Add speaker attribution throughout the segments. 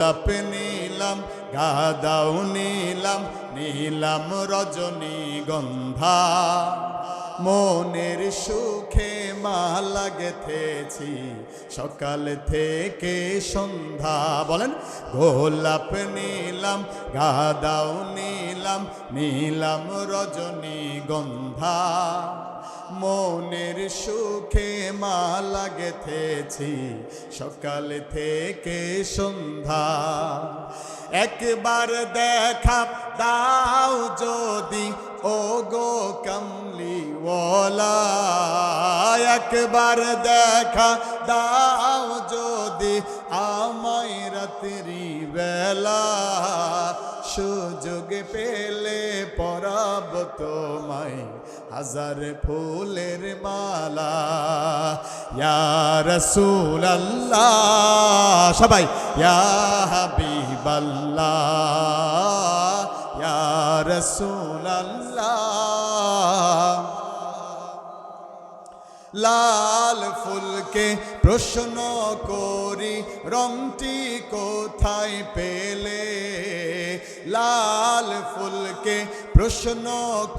Speaker 1: গোলাপ নিলাম গাদাও নিলাম নিলাম রজনী গন্ধা মনের সুখে মালা গেথেছি সকাল থেকে সন্ধ্যা। বলেন, গোলাপ নিলাম গাদাও নিলাম নিলাম রজনী গন্ধা মনের সুখে মালা গেথেছি সকাল থেকে সন্ধ্যা। একবার দেখা দাও যদি ও গো কমলিওয়ালা। একবার দেখা দাও যদি, আমায় রাত্রি বেলা সুযোগ পেলে পরাব তোমায়। হাজার ফুলের মালা রসুল সবাই হাবিবাল্লাহ রসুল লাল ফুলকে প্রশ্ন করি, রংটি কোথায় পেলে? লাল ফুলকে প্রশ্ন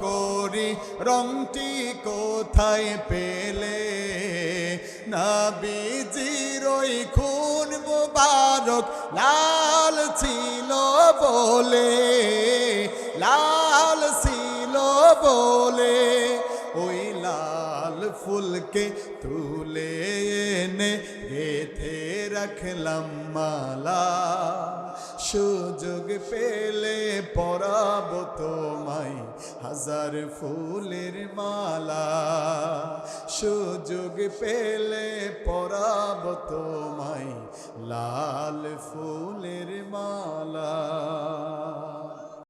Speaker 1: করি, রংটি কোথায় পেলে? নবীজির ওই খুন মুবারক লাল ছিল বলে লাল ছিল বলে। ফুলকে তুলে এনে গেথে রাখলাম মালা। সুযোগ পেলে পরাব তোমায় হাজার ফুলের মালা। সুযোগ পেলে পরাব তোমায় লাল ফুলের মালা।